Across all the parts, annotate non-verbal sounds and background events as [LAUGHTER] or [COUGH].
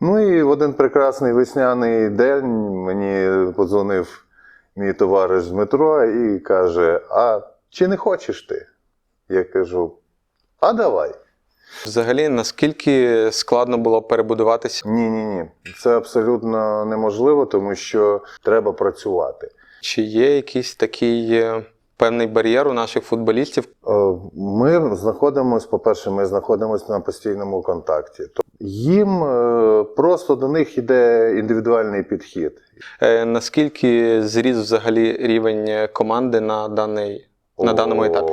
Ну і в один прекрасний весняний день мені подзвонив мій товариш Дмитро і каже: А чи не хочеш ти? Я кажу: А давай. Взагалі, наскільки складно було перебудуватися? Ні, ні, ні. Це абсолютно неможливо, тому що треба працювати. Чи є якийсь такий е, певний бар'єр у наших футболістів? Е, Ми знаходимося, по-перше, ми знаходимося на постійному контакті. Їм е, просто до них йде індивідуальний підхід. Е, Наскільки зріс взагалі рівень команди на даний на даному етапі?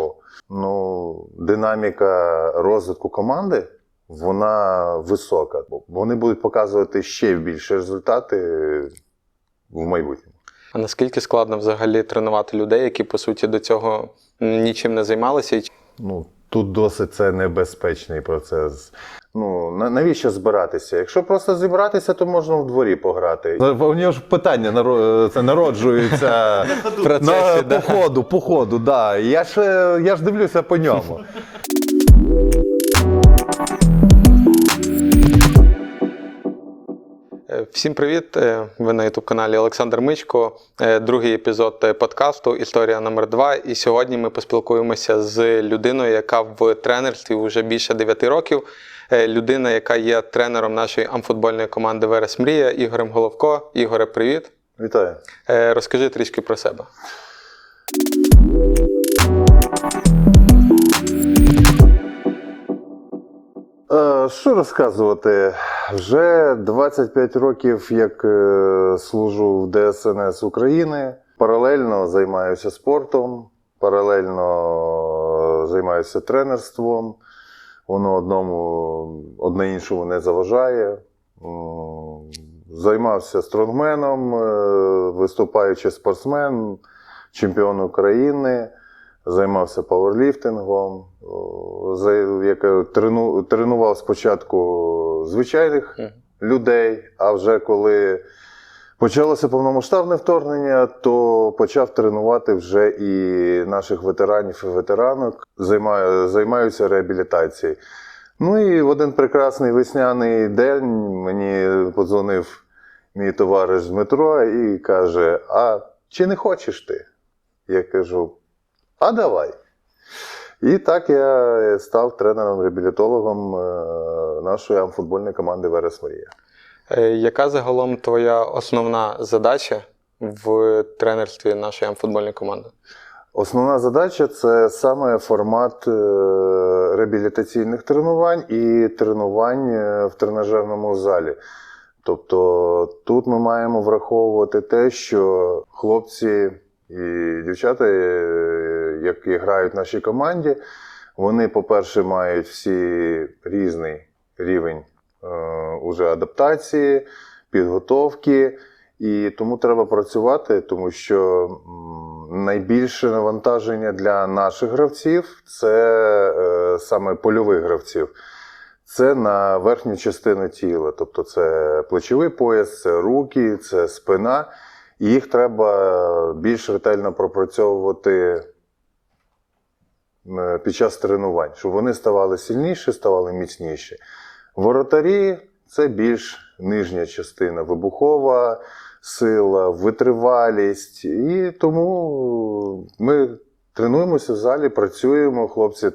Ну, динаміка розвитку команди вона висока. Вони будуть показувати ще більше результати в майбутньому. А наскільки складно взагалі тренувати людей, які по суті до цього нічим не займалися? Ну, тут досить це небезпечний процес. Ну, навіщо збиратися? Якщо просто зібратися, то можна в дворі пограти. У нього ж питання наро- це народжується [LAUGHS] В процесі, на, да. по ходу, по ходу, да. Я ж, е, я ж дивлюся по ньому. Всім привіт! Е, Ви на youtube каналі Олександр Мичко. Е, Другий епізод е, подкасту Історія номер 2 І сьогодні ми поспілкуємося з людиною, яка в тренерстві вже більше 9 років. Е, Людина, яка є тренером нашої амфутбольної команди Верес Мрія, Ігорем Головко. Ігоре, привіт! Вітаю. Е, Розкажи трішки про себе. Що розказувати? Вже 25 років, як е, служу в ДСНС України. Паралельно займаюся спортом, паралельно займаюся тренерством. Воно одному одне іншому не заважає. Займався стронгменом, е, виступаючий спортсмен, чемпіон України. Займався пауерліфтингом, е, трену, тренував спочатку звичайних людей, а вже коли почалося повномасштабне вторгнення, то почав тренувати вже і наших ветеранів і ветеранок, займаю, займаюся реабілітацією. Ну і в один прекрасний весняний день мені подзвонив мій товариш Дмитро і каже: А чи не хочеш ти? Я кажу, а давай. І так я став тренером-реабілітологом е, нашої амфутбольної команди Верес Марія. Е, Яка загалом твоя основна задача в тренерстві нашої амфутбольної команди? Основна задача це саме формат е, реабілітаційних тренувань і тренувань в тренажерному залі. Тобто тут ми маємо враховувати те, що хлопці і дівчата, е, які грають в нашій команді, вони, по-перше, мають всі різний рівень е, уже адаптації, підготовки. І тому треба працювати, тому що найбільше навантаження для наших гравців це е, саме польових гравців. Це на верхню частину тіла, тобто це плечовий пояс, це руки, це спина. І їх треба більш ретельно пропрацьовувати під час тренувань, щоб вони ставали сильніші, ставали міцніші. Воротарі це більш нижня частина, вибухова сила, витривалість. І тому ми тренуємося в залі, працюємо, хлопці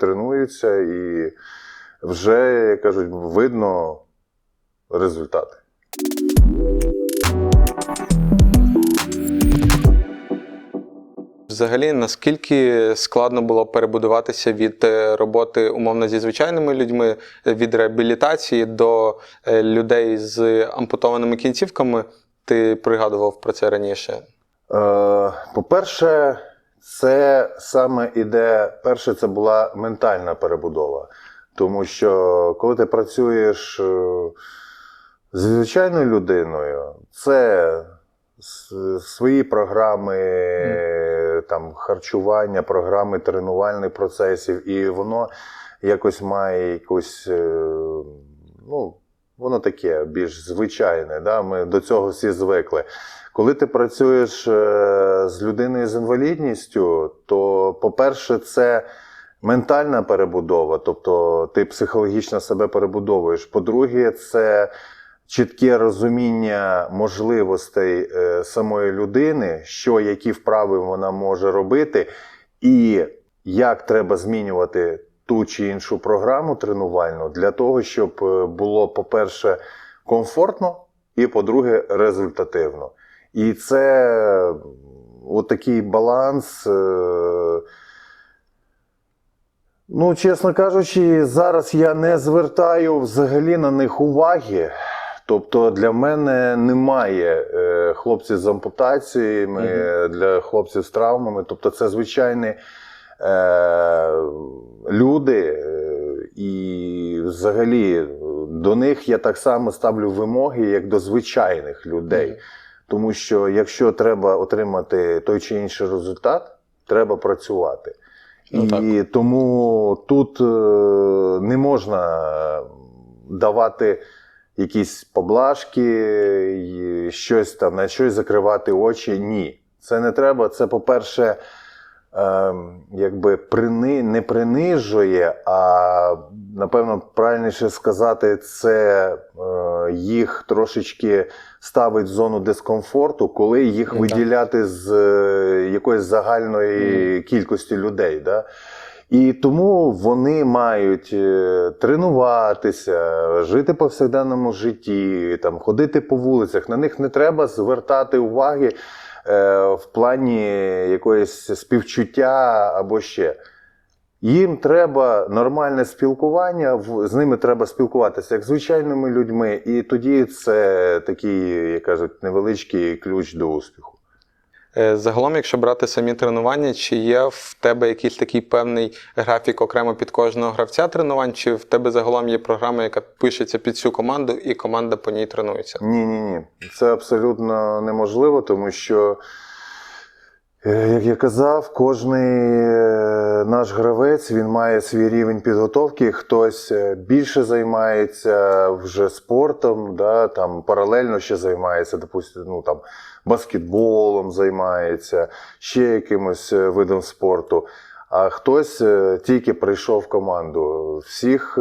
тренуються і вже, як кажуть, видно результати. Взагалі, наскільки складно було перебудуватися від е, роботи умовно зі звичайними людьми, е, від реабілітації до е, людей з ампутованими кінцівками? Ти пригадував про це раніше. По-перше, це саме іде, перше, це була ментальна перебудова. Тому що коли ти працюєш з звичайною людиною, це свої програми там, харчування, програми тренувальних процесів, і воно якось має якусь, е, ну, воно таке більш звичайне. Да? Ми до цього всі звикли. Коли ти працюєш е, з людиною з інвалідністю, то, по-перше, це ментальна перебудова, тобто ти психологічно себе перебудовуєш. По-друге, це чітке розуміння можливостей е, самої людини, що які вправи вона може робити, і як треба змінювати ту чи іншу програму тренувальну для того, щоб е, було, по-перше, комфортно, і, по-друге, результативно. І це отакий баланс. е, Ну, чесно кажучи, зараз я не звертаю взагалі на них уваги. Тобто для мене немає е, хлопців з ампутаціями, для хлопців з травмами. Тобто, це звичайні е, люди, е, і взагалі до них я так само ставлю вимоги, як до звичайних людей. Тому що якщо треба отримати той чи інший результат, треба працювати. Ну, і тому тут е, не можна давати якісь поблажки, щось там на щось закривати очі. Ні. Це не треба. Це, по-перше, е, якби прини, не принижує, а напевно правильніше сказати, це е, їх трошечки ставить в зону дискомфорту, коли їх Ну, виділяти з е, якоїсь загальної кількості людей. Да? І тому вони мають е, тренуватися, жити по повсякденному житті, там, ходити по вулицях. На них не треба звертати уваги е, в плані якоїсь співчуття або ще. Їм треба нормальне спілкування, з ними треба спілкуватися як звичайними людьми, і тоді це такий, як кажуть, невеличкий ключ до успіху. Е, Загалом, якщо брати самі тренування, чи є в тебе якийсь такий певний графік окремо під кожного гравця тренувань, чи в тебе загалом є програма, яка пишеться під цю команду, і команда по ній тренується? Ні, ні, ні. Це абсолютно неможливо, тому що, е, як я казав, кожний е, наш гравець він має свій рівень підготовки. Хтось більше займається вже спортом, да, там паралельно ще займається, допустим, ну, там, баскетболом займається, ще якимось е, видом спорту. А хтось е, тільки прийшов в команду. Всіх е,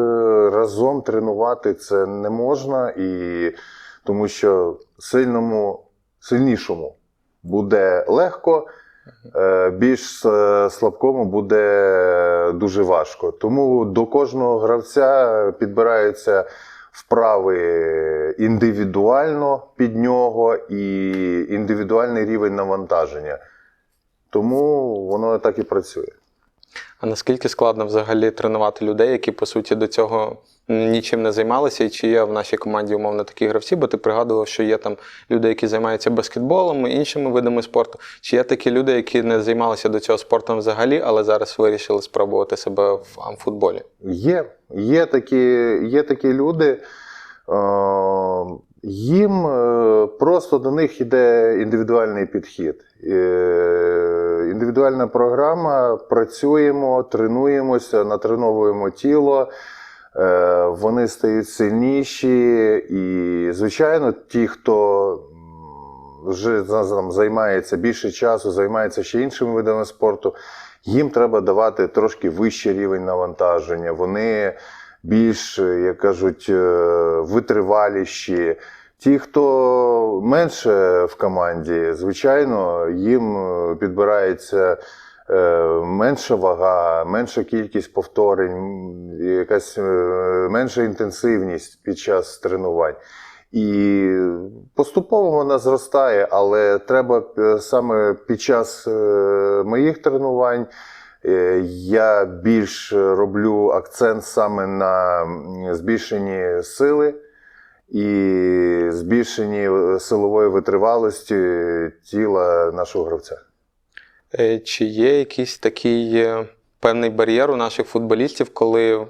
разом тренувати це не можна, і тому що сильному, сильнішому буде легко, більш слабкому буде дуже важко. Тому до кожного гравця підбираються вправи індивідуально під нього і індивідуальний рівень навантаження. Тому воно так і працює. А наскільки складно взагалі тренувати людей, які по суті до цього нічим не займалися, і чи є в нашій команді умовно такі гравці? Бо ти пригадував, що є там люди, які займаються баскетболом іншими видами спорту. Чи є такі люди, які не займалися до цього спортом взагалі, але зараз вирішили спробувати себе в амфутболі? Є, є такі, є такі люди. Е, їм е, просто до них йде індивідуальний підхід. Е, індивідуальна програма, працюємо, тренуємося, натреновуємо тіло. Е, вони стають сильніші, і, звичайно, ті, хто вже там, займається більше часу, займається ще іншими видами спорту, їм треба давати трошки вищий рівень навантаження. Вони більш, як кажуть, е, витриваліші. Ті, хто менше в команді, звичайно, їм е, підбирається менша вага, менша кількість повторень, якась е, менша інтенсивність під час тренувань. І поступово вона зростає, але треба е, саме під час е, моїх тренувань е, я більш роблю акцент саме на збільшенні сили і збільшенні е, силової витривалості тіла нашого гравця. Е, Чи є якийсь такий е, певний бар'єр у наших футболістів, коли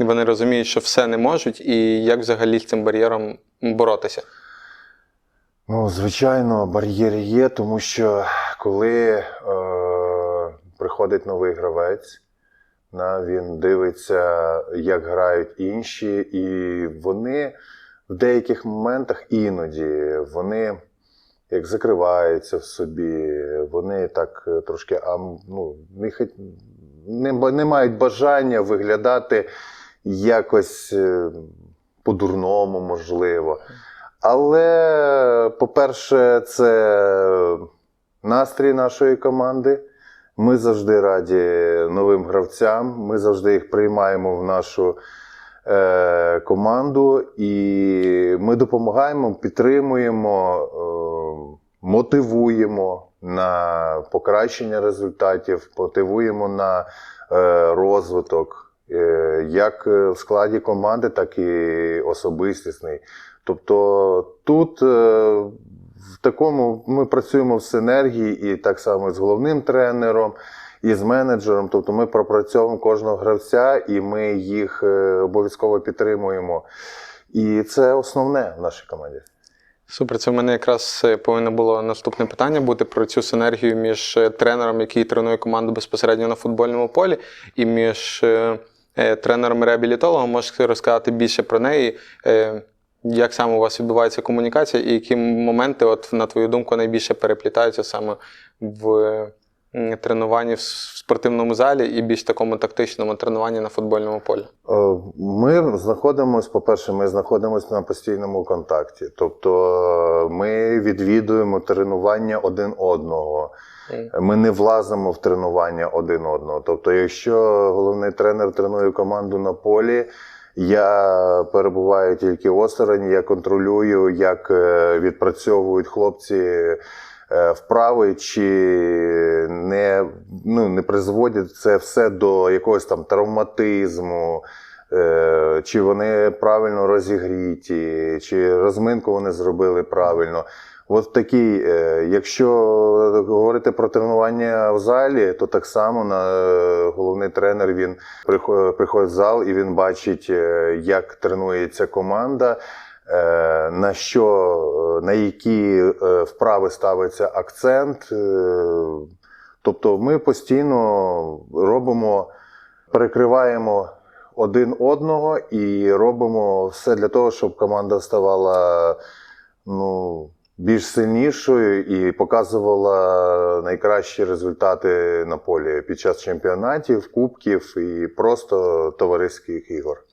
вони розуміють, що все не можуть, і як взагалі з цим бар'єром боротися? Ну, звичайно, бар'єри є, тому що коли е, приходить новий гравець, на, він дивиться, як грають інші, і вони в деяких моментах іноді вони як закриваються в собі, вони так е, трошки ам, ну, не, не, не мають бажання виглядати якось е, по-дурному, можливо. Але, по-перше, це настрій нашої команди. Ми завжди раді новим гравцям. Ми завжди їх приймаємо в нашу е, команду, і ми допомагаємо, підтримуємо, е, мотивуємо на покращення результатів, мотивуємо на е, розвиток, е, як в складі команди, так і особистісний. Тобто тут е, в такому ми працюємо в синергії і так само з головним тренером, і з менеджером. Тобто ми пропрацьовуємо кожного гравця і ми їх е, обов'язково підтримуємо. І це основне в нашій команді. Супер, це в мене якраз е, повинно було наступне питання бути про цю синергію між е, тренером, який тренує команду безпосередньо на футбольному полі, і між е, тренером-реабілітологом. Можете розказати більше про неї, як саме у вас відбувається комунікація, і які моменти, от, на твою думку, найбільше переплітаються саме в тренуванні в спортивному залі і більш такому тактичному тренуванні на футбольному полі. Е, Ми знаходимося, по-перше, ми знаходимося на постійному контакті. Тобто е, ми відвідуємо тренування один одного. Ми не влазимо в тренування один одного. Тобто, якщо головний тренер тренує команду на полі, я перебуваю тільки осторонь, я контролюю, як е, відпрацьовують хлопці вправи, чи не, ну, не призводять це все до якогось там травматизму. е, Чи вони правильно розігріті, чи розминку вони зробили правильно. От такий, е, якщо говорити про тренування в залі, то так само на е, головний тренер він приходить в зал і він бачить, е, як тренується команда, е, на що, е, на які е, вправи ставиться акцент. Е, Тобто ми постійно робимо, перекриваємо один одного і робимо все для того, щоб команда ставала ну, більш сильнішою і показувала найкращі результати на полі під час чемпіонатів, кубків і просто товариських ігор.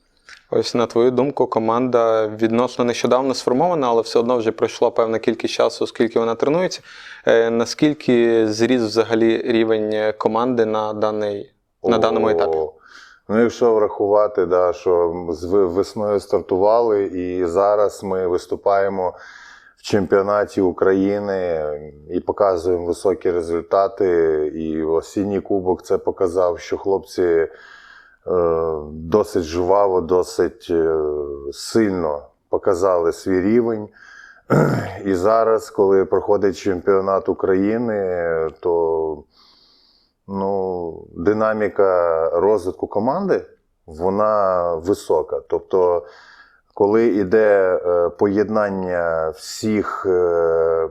Ось на твою думку, команда відносно нещодавно сформована, але все одно вже пройшло певна кількість часу, оскільки вона тренується. Е, Наскільки зріс взагалі рівень команди на, даний, на даному етапі? Ну, якщо врахувати, да, що з весною стартували, і зараз ми виступаємо в чемпіонаті України і показуємо високі результати. І осінній кубок це показав, що хлопці досить жваво, досить е, сильно показали свій рівень. І зараз, коли проходить чемпіонат України, то ну, динаміка розвитку команди вона висока. Тобто, коли йде е, поєднання всіх е,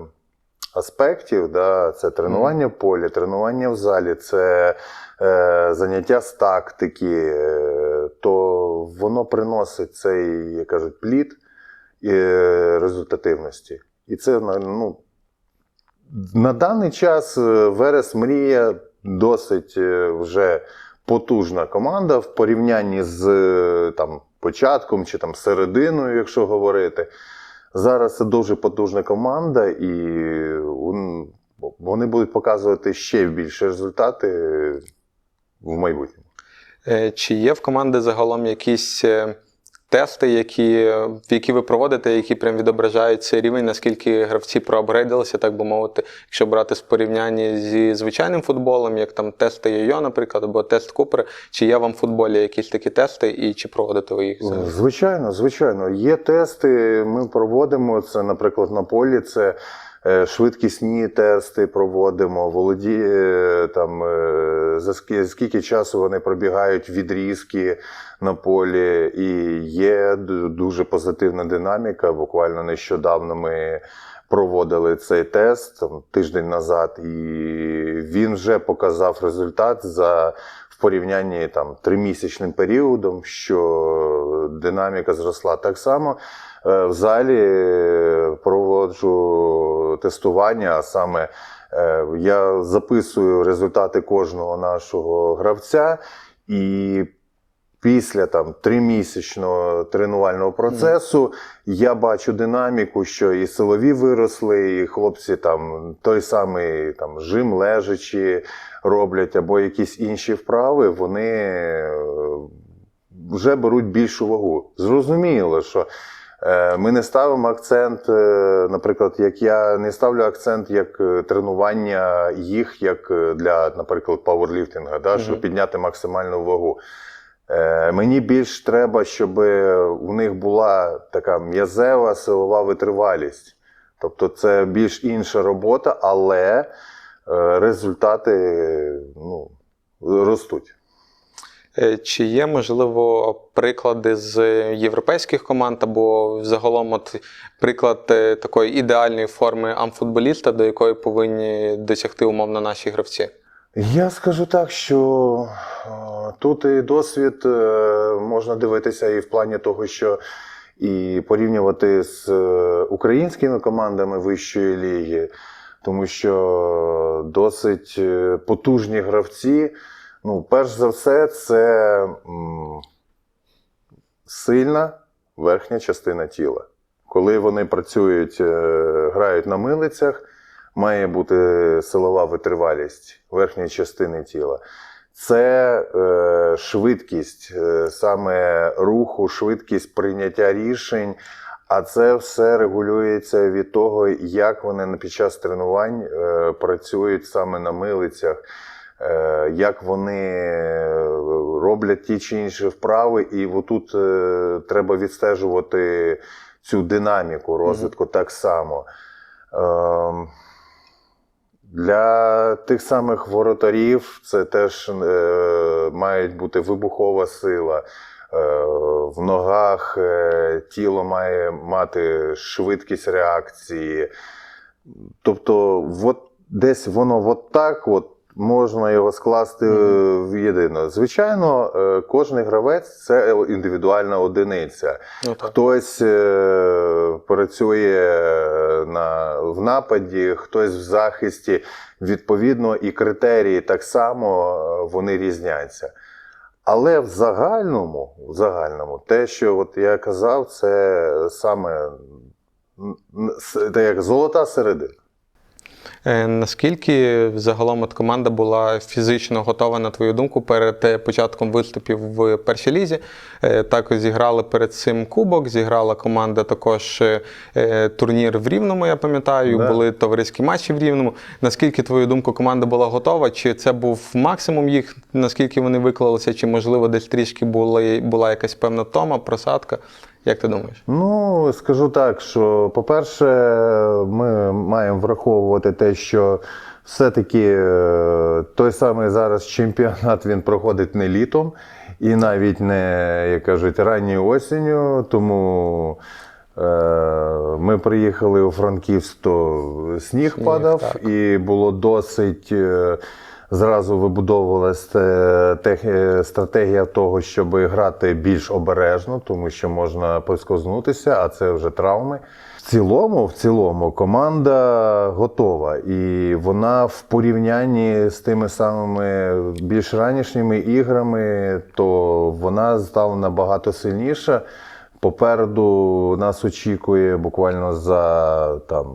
аспектів, да, це тренування в полі, тренування в залі, це е, заняття з тактики, е, то воно приносить цей, як кажуть, плід е, результативності. І це ну, на даний час е, Верес Мрія досить е, вже потужна команда в порівнянні з е, там, початком чи там, серединою, якщо говорити. Зараз це дуже потужна команда, і вони будуть показувати ще більше результати в майбутньому. Е, Чи є в команди загалом якісь е, тести, які, які ви проводите, які прям відображають цей рівень, наскільки гравці проапгрейдилися, так би мовити, якщо брати з порівняння зі звичайним футболом, як там тести Йо, наприклад, або тест Купер, чи є вам в футболі якісь такі тести, і чи проводите ви їх? взагалі? Звичайно, звичайно. Є тести, ми проводимо це, наприклад, на полі. Це е, швидкісні тести проводимо, володіє там е, за скільки часу вони пробігають відрізки на полі, і є дуже позитивна динаміка. Буквально нещодавно ми проводили цей тест там, тиждень назад, і він вже показав результат за в порівнянні там тримісячним періодом, що динаміка зросла так само. е, В залі е, проводжу тестування, а саме е, я записую результати кожного нашого гравця і після там тримісячного тренувального процесу я бачу динаміку, що і силові виросли, і хлопці там той самий там жим лежачи роблять, або якісь інші вправи, вони е, вже беруть більшу вагу. Зрозуміло, що е, ми не ставимо акцент, е, наприклад, як я не ставлю акцент як тренування їх, як для, наприклад, пауерліфтинга, да, щоб підняти максимальну вагу. Е, Мені більш треба, щоб у них була така м'язева силова витривалість. Тобто це більш інша робота, але е, результати ну, ростуть. Е, Чи є, можливо, приклади з європейських команд або загалом от приклад такої ідеальної форми амфутболіста, до якої повинні досягти умовно наші гравці? Я скажу так, що е, тут і досвід е, можна дивитися і в плані того, що і порівнювати з е, українськими командами вищої ліги, тому що досить потужні гравці. Ну, перш за все, це сильна верхня частина тіла. Коли вони працюють, грають на милицях, має бути силова витривалість верхньої частини тіла. Це е, швидкість е, саме руху, швидкість прийняття рішень. А це все регулюється від того, як вони під час тренувань е, працюють саме на милицях, е, як вони е, роблять ті чи інші вправи. І отут е, треба відстежувати цю динаміку розвитку так само. Ем, для тих самих воротарів це теж е, має бути вибухова сила. Е, в ногах е, тіло має мати швидкість реакції. Тобто, от десь воно от так от можна його скласти Мгм. в єдино. Звичайно, е, кожен гравець це індивідуальна одиниця. Ну, так. Хтось е, працює на, в нападі, хтось в захисті. Відповідно, і критерії так само е, вони різняться. Але в загальному, в загальному, те, що от я казав, це саме як золота середина. Е, Наскільки загалом от команда була фізично готова, на твою думку, перед е, початком виступів в першій лізі? Е, Також зіграли перед цим кубок, зіграла команда також турнір в Рівному, я пам'ятаю, Да. були товариські матчі в Рівному. Наскільки, твою думку, команда була готова? Чи це був максимум їх? Наскільки вони виклалися? Чи, можливо, десь трішки були, була якась певна тома, просадка? Як ти думаєш? Ну, скажу так, що, по-перше, ми маємо враховувати те, що все-таки е, той самий зараз чемпіонат він проходить не літом і навіть не, як кажуть, ранньою осінню. Тому е, ми приїхали у Франківськ, то сніг, Сніг, падав, так. і було досить. Е, Зразу вибудовувалася стратегія того, щоб грати більш обережно, тому що можна поскознутися, а це вже травми. В цілому, в цілому, команда готова, і вона в порівнянні з тими самими більш ранішніми іграми, то вона стала набагато сильніша. Попереду нас очікує буквально за там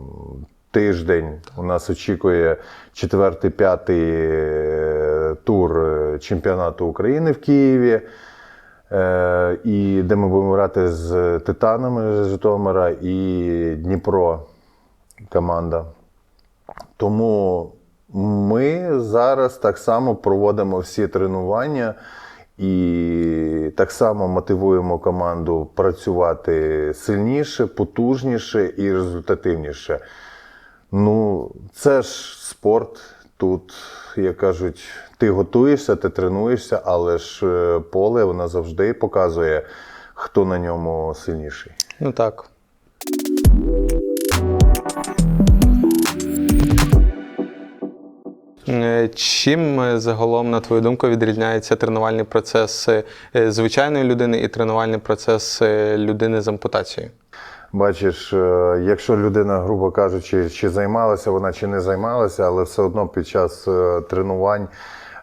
тиждень. У нас очікує четвертий, п'ятий е, тур е, чемпіонату України в Києві. Е, І де ми будемо грати з Титанами з Житомира і Дніпро команда. Тому ми зараз так само проводимо всі тренування і так само мотивуємо команду працювати сильніше, потужніше і результативніше. Ну, це ж спорт. Тут, як кажуть, ти готуєшся, ти тренуєшся, але ж е, поле воно завжди показує, хто на ньому сильніший. Ну так. Е, Чим е, загалом, на твою думку, відрізняється тренувальний процес звичайної людини і тренувальний процес людини з ампутацією? Бачиш, е, якщо людина, грубо кажучи, чи займалася вона, чи не займалася, але все одно під час е, тренувань,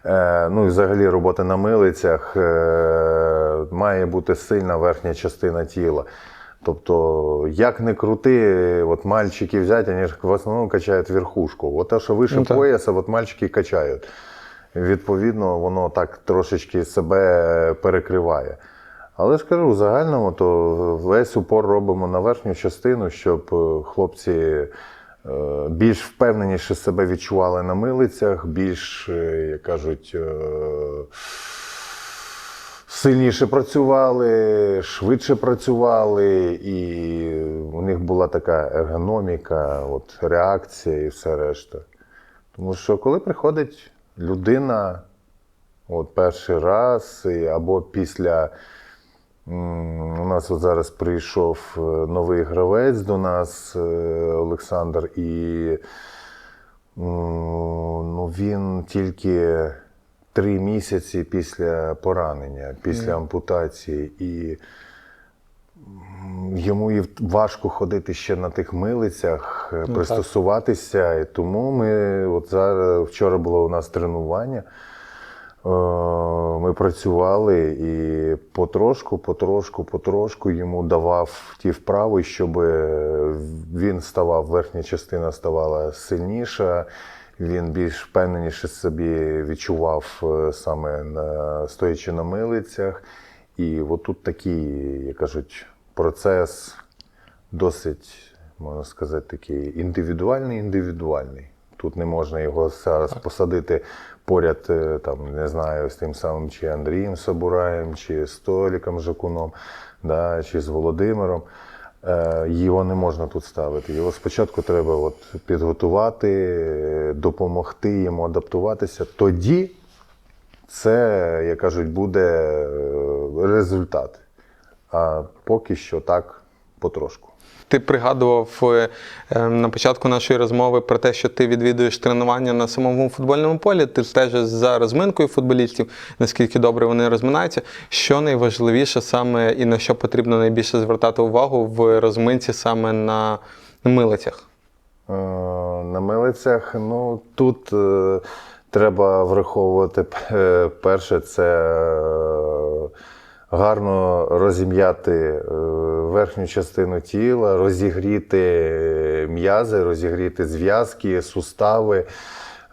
е, ну і взагалі роботи на милицях, має бути сильна верхня частина тіла. Тобто, як не крути, от мальчики взять, вони ж в основному качають верхушку. От те, що вище Ну, пояса, от мальчики качають. Відповідно, воно так трошечки себе перекриває. Але ж кажу, в загальному, то весь упор робимо на верхню частину, щоб е, хлопці е, більш впевненіше себе відчували на милицях, більш, е, як кажуть, сильніше працювали, швидше працювали, і у них була така ергономіка, от, реакція і все решта. Тому що коли приходить людина от перший раз, або після. У нас от зараз прийшов е, новий гравець до нас, е, Олександр, і ну, він тільки три місяці після поранення, після ампутації. І йому і важко ходити ще на тих милицях, е, пристосуватися. І тому ми от зараз вчора було у нас тренування. Е, Ми працювали і потрошку, потрошку, потрошку йому давав ті вправи, щоб він ставав, верхня частина ставала сильніша, він більш впевненіше собі відчував е, саме на, стоячи на милицях. І отут такий, як кажуть, процес досить, можна сказати, такий індивідуальний, індивідуальний. Тут не можна його зараз посадити поряд, е, там, не знаю, з тим самим чи Андрієм Сабураєм, чи з Толіком Жакуном, да, чи з Володимиром. Е, Його не можна тут ставити. Його спочатку треба от підготувати, допомогти йому адаптуватися. Тоді це, як кажуть, буде е, результат. А поки що так потрошку. Ти пригадував е, е, на початку нашої розмови про те, що ти відвідуєш тренування на самому футбольному полі, ти стежиш за розминкою футболістів, наскільки добре вони розминаються. Що найважливіше саме і на що потрібно найбільше звертати увагу в розминці саме на милицях? Е, На милицях, ну тут треба враховувати перше, це гарно розім'яти е, верхню частину тіла, розігріти м'язи, розігріти зв'язки, сустави,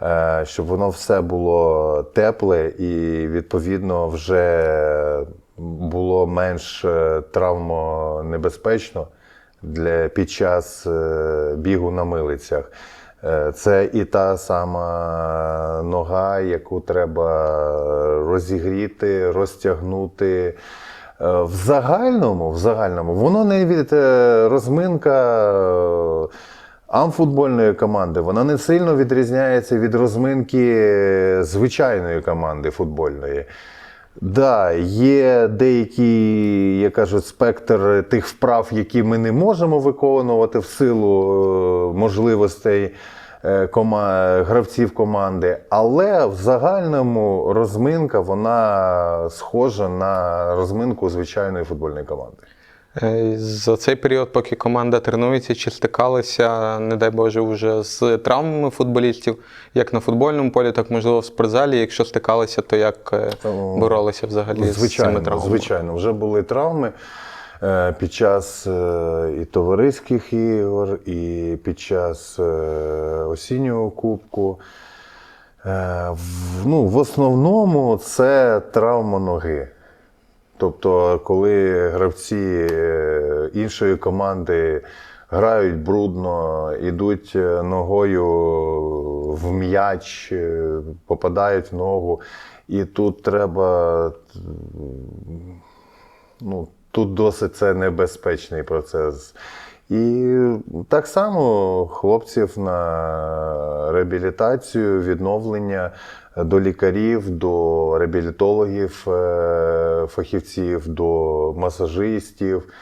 е, щоб воно все було тепле і відповідно вже було менш е, травмонебезпечно для, під час бігу на милицях. Це і та сама нога, яку треба розігріти, розтягнути. Е, В загальному, в загальному, воно не від е, розминка е, амфутбольної команди, вона не сильно відрізняється від розминки звичайної команди футбольної. Да, є деякий, як кажуть, спектр тих вправ, які ми не можемо виконувати в силу е, можливостей е, кома- гравців команди, але в загальному розминка вона схожа на розминку звичайної футбольної команди. Е, За цей період, поки команда тренується, чи стикалися, не дай Боже, вже з травмами футболістів, як на футбольному полі, так можливо в спортзалі. Якщо стикалися, то як е, боролися взагалі з цими Звичайно, травмами? звичайно, вже були травми е, під час і товариських ігор, і під час осіннього кубку. Ну, в основному це травма ноги. Тобто, коли гравці е, іншої команди грають брудно, ідуть е, ногою в м'яч, е, попадають в ногу, і тут треба. Ну, тут досить це небезпечний процес. І так само хлопців на реабілітацію, відновлення до лікарів, до реабілітологів, е, фахівців, до масажистів.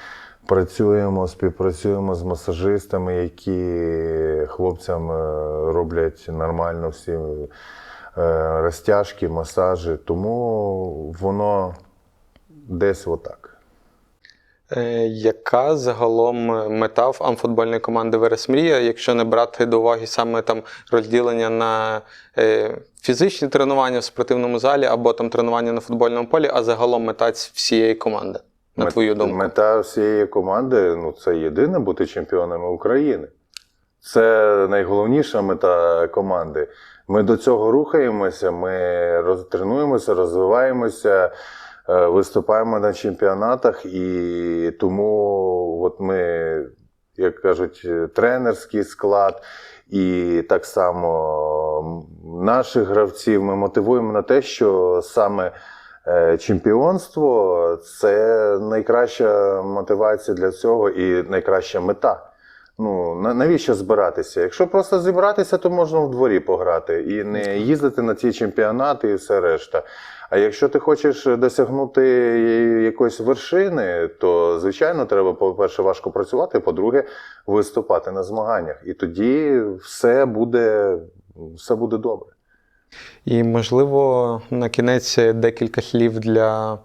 Працюємо, співпрацюємо з масажистами, які хлопцям е, роблять нормально всі е, розтяжки, масажі. Тому воно десь отак. Е, Яка загалом мета в амфутбольної команди Верес Мрія, якщо не брати до уваги саме там розділення на е, фізичні тренування в спортивному залі або там тренування на футбольному полі, а загалом мета всієї команди, на Мет- твою думку? Мета всієї команди ну, це єдине бути чемпіонами України. Це найголовніша мета команди. Ми до цього рухаємося, ми тренуємося, розвиваємося, е, виступаємо на чемпіонатах, і тому от ми, як кажуть, тренерський склад, і так само наших гравців ми мотивуємо на те, що саме Е, Чемпіонство це найкраща мотивація для цього і найкраща мета. Ну, навіщо збиратися? Якщо просто зібратися, то можна в дворі пограти і не їздити на ці чемпіонати і все решта. А якщо ти хочеш досягнути якоїсь вершини, то звичайно треба, по-перше, важко працювати, по-друге, виступати на змаганнях. І тоді все буде, все буде добре. І, можливо, на кінець декілька слів для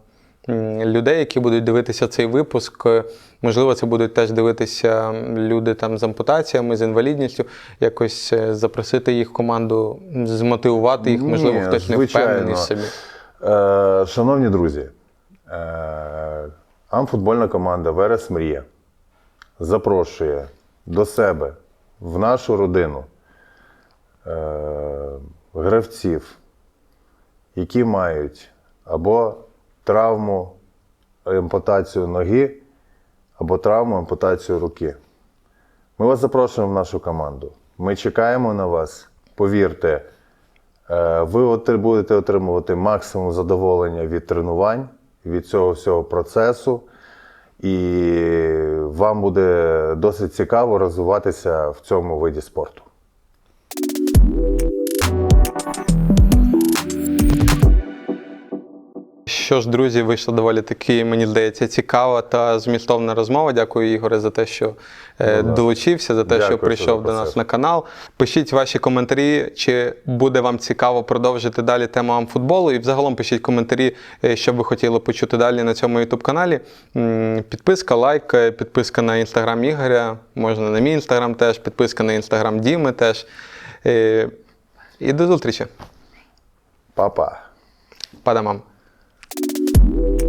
людей, які будуть дивитися цей випуск. Можливо, це будуть теж дивитися люди там з ампутаціями, з інвалідністю, якось е, запросити їх в команду, змотивувати їх, можливо, Ні, хтось не звичайно. впевнений в собі. Е, шановні друзі, е, амфутбольна команда Верес Мрія запрошує до себе в нашу родину е, гравців, які мають або травму ампутацію ноги, або травму ампутацію руки. Ми вас запрошуємо в нашу команду. Ми чекаємо на вас. Повірте, Е, Ви будете отримувати максимум задоволення від тренувань, від цього всього процесу, і вам буде досить цікаво розвиватися в цьому виді спорту. Що ж, друзі, вийшла доволі таки, мені здається, цікава та змістовна розмова. Дякую, Ігоре, за те, що е, долучився, за те, Дякую, що прийшов до нас на канал. Пишіть ваші коментарі, чи буде вам цікаво продовжити далі тему амфутболу. І взагалом пишіть коментарі, е, що ви хотіли почути далі на цьому youtube каналі. Підписка, лайк, е, підписка на інстаграм Ігоря, можна на мій інстаграм теж, підписка на інстаграм Діми теж. Е, І до зустрічі. Па-па! Thank you.